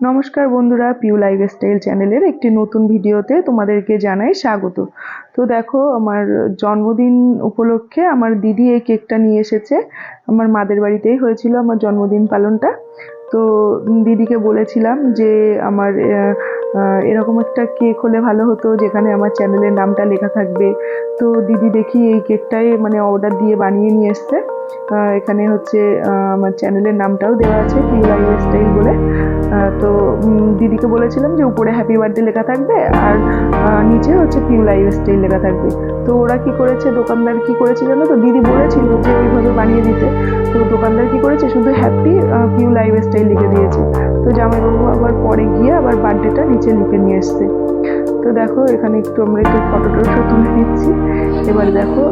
নমস্কার বন্ধুরা পিউ লাইফস্টাইল চ্যানেলের একটি নতুন ভিডিওতে তোমাদেরকে জানাই স্বাগত। তো দেখো, আমার জন্মদিন উপলক্ষে আমার দিদি এই কেকটা নিয়ে এসেছে। আমার মাদের বাড়িতেই হয়েছিল আমার জন্মদিন পালনটা। তো দিদিকে বলেছিলাম যে, আমার এরকম একটা কেক হলে ভালো হতো, যেখানে আমার চ্যানেলের নামটা লেখা থাকবে। তো দিদি দেখি এই কেকটাই মানে অর্ডার দিয়ে বানিয়ে নিয়ে এসছে। এখানে হচ্ছে আমার চ্যানেলের নামটাও দেওয়া আছে পিউ লাইফস্টাইল বলে। তো দিদিকে বলেছিলাম যে উপরে হ্যাপি বার্থডে লেখা থাকবে আর নিচে হচ্ছে পিউ লাইফ স্টাইল লেখা থাকবে। তো ওরা কি করেছে, দোকানদার কি করেছে জানো তো? দিদি বলেছিল যে ওইভাবে বানিয়ে দিতে। তো দোকানদার কি করেছে, শুধু হ্যাপি পিউ লাইফ স্টাইল লিখে দিয়েছে। তো জামাইবাবু আবার পরে গিয়ে আবার বার্থডেটা নিচে লিখে নিয়ে এসছে। তো দেখো, এখানে একটু আমরা একটু ফটো টটো তুলে নিচ্ছি। এবার দেখো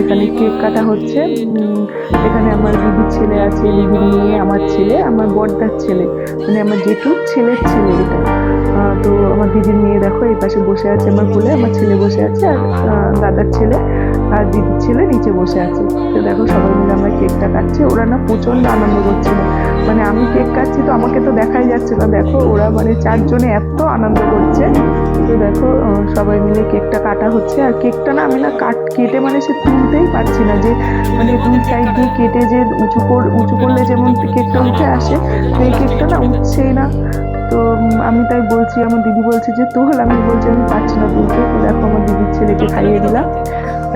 এখানে কেক কাটা হচ্ছে। এখানে আমার দিদির ছেলে আছে, দিদির মেয়ে, আমার ছেলে, আমার বড়দার ছেলে। মানে আমার জেঠুর ছেলের ছেলে এটা। তো আমার দিদির মেয়ে দেখো, এই পাশে বসে আছে আমার কোলে আমার ছেলে বসে আছে, আর দাদার ছেলে আর দিদির ছেলে নিচে বসে আছে। তো দেখো, সবাই মিলে আমরা কেকটা কাটছি। ওরা না প্রচণ্ড আনন্দ করছিল। মানে আমি কেক কাটছি তো আমাকে তো দেখাই যাচ্ছে না। দেখো, ওরা মানে চারজনে এত আনন্দ করছে। তো দেখো সবাই মিলে কেকটা কাটা হচ্ছে। আর কেকটা না আমি না কাট, কেটে মানে সে তুলতেই পারছি না যে মানে দুই সাইড দিয়ে কেটে যে উঁচু কর, উঁচু করলে যেমন কেকটা উঠে আসে তো এই কেকটা না উঠছেই না। তো আমি তাই বলছি, আমার দিদি বলছে যে, তোল, আমি বলছি, আমি পারছি না তুলতে। তো দেখো, আমার দিদির ছেলেকে খাইয়ে দিলাম।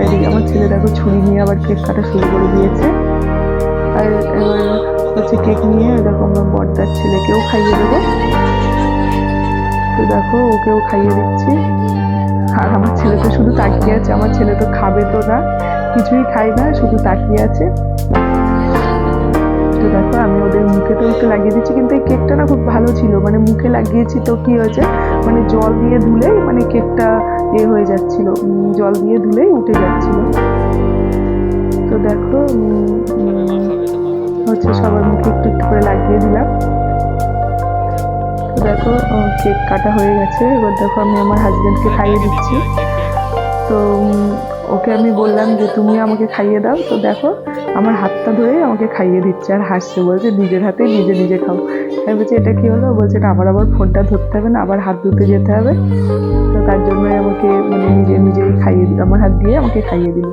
এদিকে আমার ছেলে দেখো, ছুরি নিয়ে আবার কেক কাটা শুরু করে দিয়েছে। আর এবার হচ্ছে কেক নিয়ে আমার বড়দার ছেলেকেও খাইয়ে দেবো। তো দেখো, ওকেও খাইয়ে দিচ্ছি। আর আমার ছেলে তো শুধু তাকিয়ে আছে, আমার ছেলে তো খাবে তো না। কিছুই খায় না, শুধু তাকিয়ে আছে। তো দেখো, আমি ওদের মুখে তো একটু লাগিয়ে দিচ্ছি, কিন্তু এই কেকটা না খুব ভালো ছিল। মানে মুখে লাগিয়েছি তো কি হয়েছে মানে জল দিয়ে ধুলেই মানে কেকটা এ হয়ে যাচ্ছিল। জল দিয়ে ধুলেই উঠে যাচ্ছিল। দেখো হচ্ছে সবার মুখে একটু একটু করে লাগিয়ে দিলাম। দেখো কেক কাটা হয়ে গেছে। এবার দেখো, আমি আমার হাজব্যান্ডকে খাইয়ে দিচ্ছি। তো ওকে আমি বললাম যে, তুমি আমাকে খাইয়ে দাও। তো দেখো, আমার হাতটা ধরেই আমাকে খাইয়ে দিচ্ছে আর হাসছে। বলছে, নিজের হাতে নিজে নিজে খাও। আমি বলছি, এটা কী হলো? বলছে, না আবার আবার ফোনটা ধরতে হবে না, আবার হাত ধুতে যেতে হবে। তো তার জন্যই আমাকে মানে নিজে নিজেই খাইয়ে দিল আমার হাত দিয়ে আমাকে খাইয়ে দিল।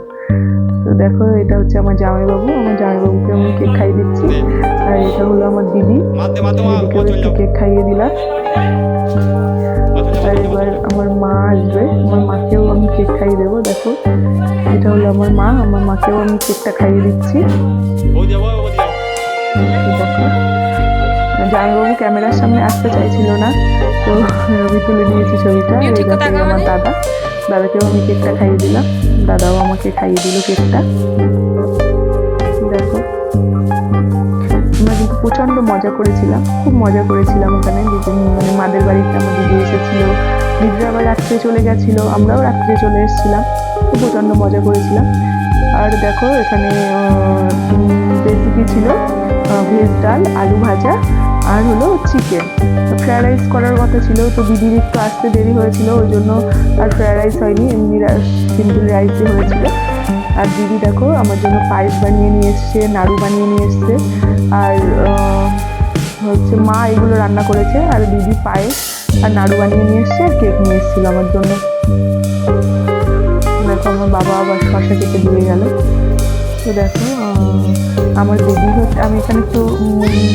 তো দেখো এটা হচ্ছে আমার জামাইবাবু। আমার জামাইবাবুকে আমি কেক খাইয়ে দিচ্ছি। আর এটা হলো আমার দিদি। মাতে একটু কেক খাইয়ে দিলাম। আর এবার আমার মা আসবে। আমার মাকেও আমি কেক খাইয়ে দেবো দেখো। এটা হলো আমার মা। আমার মাকেও আমি কেকটা খাইয়ে দিচ্ছি। জামাইবাবু ক্যামেরার সামনে আসতে চাইছিল না তো আমি তুলে নিয়েছি ছবিটা। দেখো আমার দাদা। দাদাকেও আমি কেকটা খাইয়ে দিলাম। দাদাও আমাকে খাইয়ে দিল কেকটা। দেখো। আমরা কিন্তু প্রচণ্ড মজা করেছিলাম, খুব মজা করেছিলাম ওখানে। মানে মাদের বাড়িতে আমার দিদি এসেছিল, দিদিরা আবার রাত্রে চলে গেছিল, আমরাও রাত্রে চলে এসেছিলাম। খুব প্রচণ্ড মজা করেছিলাম। আর দেখো এখানে রেসিপি ছিল ভেজ ডাল, আলু ভাজা আর হলো চিকেন তো ফ্রায়েড রাইস করার কথা ছিল, তো দিদির একটু আসতে দেরি হয়েছিল, ওই জন্য আর ফ্রায়েড রাইস হয়নি, এমনি সিম্পল রাইসই হয়েছিল। আর দিদি দেখো, আমার জন্য পায়েস বানিয়ে নিয়ে এসছে, নাড়ু বানিয়ে নিয়ে এসছে। আর হচ্ছে মা এগুলো রান্না করেছে, আর দিদি পায়েস আর নাড়ু বানিয়ে নিয়ে এসছে, আর কেক নিয়ে এসেছিল আমার জন্য। দেখো আমার বাবা আবার শশা কেটে দিয়ে গেল। তো দেখো আমার দিদি হচ্ছে, আমি এখানে একটু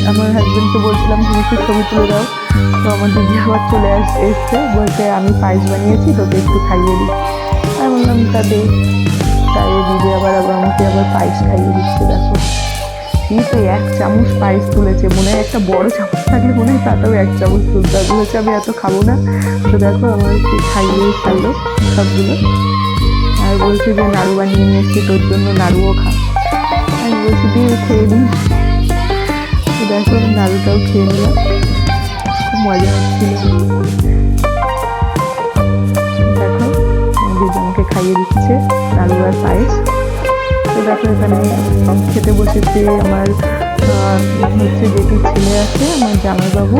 আমার হাজব্যান্ডকে বলছিলাম, তুমি একটু ছবি তুলে দাও। তো আমার দিদি আবার চলে আস, এসছে, বলছে, আমি পায়েস বানিয়েছি, তোকে একটু খাইয়ে দিই। আমি বললাম, তা দে। তাই দিদি আবার আবার আমাকে আবার পায়েস খাইয়ে দিচ্ছে, দেখো। এই এক চামচ পায়েস তুলেছে, মনে হয় একটা বড় চামচ থাকলে মনে হয় তাতেও এক চামচ তুলতে হবে বলেছে আমি এত খাব না। তো দেখো আমাকে খাইয়ে খাইলো সবগুলো। আর বলছে যে, নাড়ু বানিয়ে নিয়ে এসছি, তোর জন্য নাড়ুও খা। আমি বলছি দিয়ে খেয়ে তো দেখো আমি নাড়ুটাও খেয়ে নিলাম খুব মজা হচ্ছিল দেখো দিদি আমাকে খাইয়ে দিচ্ছে নাড়ু আর পায়েস। তো দেখো এখানে খেতে বসেছে, আমার হচ্ছে জেঠির ছেলে আছে আমার জামাইবাবু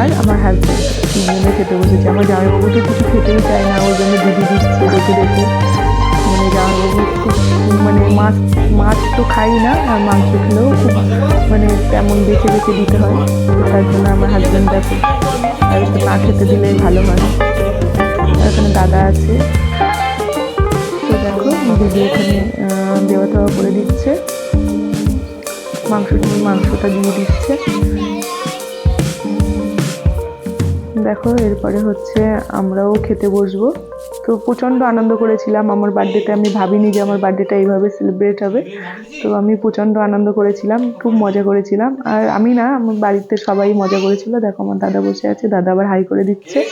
আর আমার হাজব্যান্ড তিনজনে খেতে বসেছে আমার জামাইবাবু তো কিছু খেতেই চায় না ওই জন্য দিদি দিচ্ছে, দেখে দেখে। মানে খুব মানে মাছ মাছ তো খাই না, আর মাংস খেলেও খুব মানে তেমন বেছে বেছে দিতে হয়। তার জন্য আমার হাজব্যান্ড দেখো আর একটু না খেতে দিলে ভালো হয়। এখানে দাদা আছে। তো দেখো, দিদি এখানে দেওয়া দেওয়া করে দিচ্ছে। মাংস মাংসটা দিয়ে দিচ্ছে। দেখো, এরপরে হচ্ছে আমরাও খেতে বসবো। তো প্রচণ্ড আনন্দ করেছিলাম। আমার বার্থডেতে আমি ভাবিনি যে আমার বার্থডেটা এইভাবে সেলিব্রেট হবে। তো আমি প্রচণ্ড আনন্দ করেছিলাম, খুব মজা করেছিলাম। আর আমি না, আমার বাড়িতে সবাই মজা করেছিল। দেখো, আমার দাদা বসে আছে, দাদা আবার হাই করে দিচ্ছে।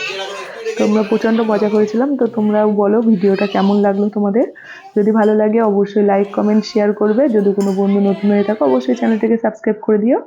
তোমরা প্রচণ্ড মজা করেছিলাম। তো তোমরাও বলো ভিডিওটা কেমন লাগল তোমাদের? যদি ভালো লাগে, অবশ্যই লাইক কমেন্ট শেয়ার করবে। যদি কোনো বন্ধু নতুন হয়ে থাকো, অবশ্যই চ্যানেলটাকে সাবস্ক্রাইব করে দিও।